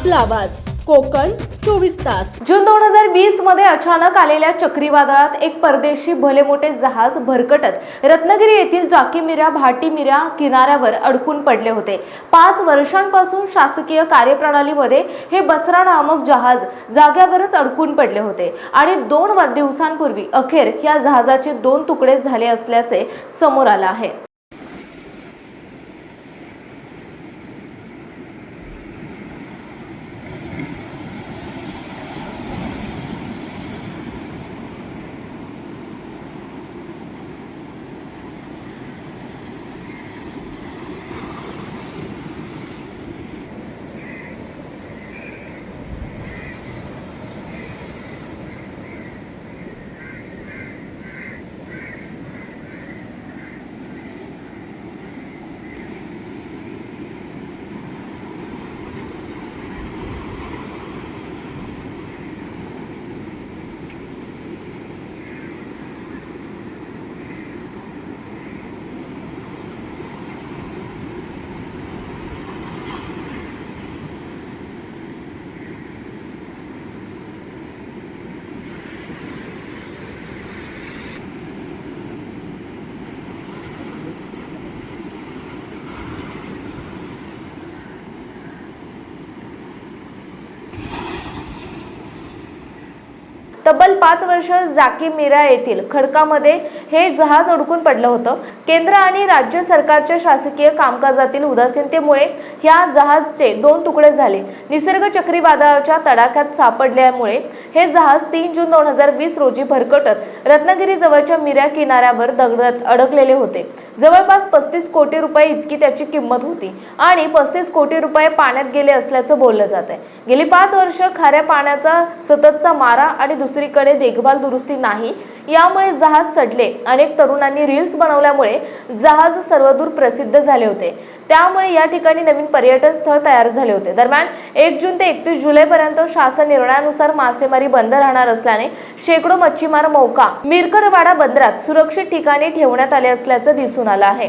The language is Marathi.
आपला आवाज. कोकण चोवीस तास. जून दोन हजार वीसमध्ये अचानक आलेल्या चक्रीवादळात एक परदेशी भले मोठे जहाज भरकटत रत्नागिरी येथील जाकीमिरा भाटीमिऱ्या किनाऱ्यावर अडकून पडले होते. पाच वर्षांपासून शासकीय कार्यप्रणालीमध्ये हे बसरा नामक जहाज जाग्यावरच अडकून पडले होते आणि दोन दिवसांपूर्वी अखेर या जहाजाचे दोन तुकडे झाले असल्याचे समोर आलं आहे. तब्बल पाच वर्ष जाकी मिरा येथील खडकामध्ये हे जहाज अडकून पडलं होतं. केंद्र आणि राज्य सरकारच्या शासकीय कामकाजातील उदासीनतेमुळे ह्या जहाजचे दोन तुकडे झाले. निसर्ग चक्रीवादळाच्या तडाख्यात सापडल्यामुळे हे जहाज तीन जून दोन हजार वीस रोजी भरकटत रत्नागिरीजवळच्या मिऱ्या किनाऱ्यावर दगडात अडकलेले होते. जवळपास पस्तीस कोटी रुपये इतकी त्याची किंमत होती आणि पस्तीस कोटी रुपये पाण्यात गेले असल्याचं बोललं जात आहे गेली पाच वर्ष खाऱ्या पाण्याचा सततचा मारा आणि दुसरी दुसरीकडे देखभाल दुरुस्ती नाही यामुळे जहाज सडले. अनेक तरुणांनी रील्स बनवल्यामुळे जहाज सर्वदूर प्रसिद्ध झाले होते. त्यामुळे या ठिकाणी नवीन पर्यटन स्थळ तयार झाले होते. दरम्यान एक जून ते एकतीस जुलैपर्यंत शासन निर्णयानुसार मासेमारी बंद राहणार असल्याने शेकडो मच्छीमार मौका. मिरकरवाडा बंदरात सुरक्षित ठिकाणी ठेवण्यात आले असल्याचं दिसून आलं आहे.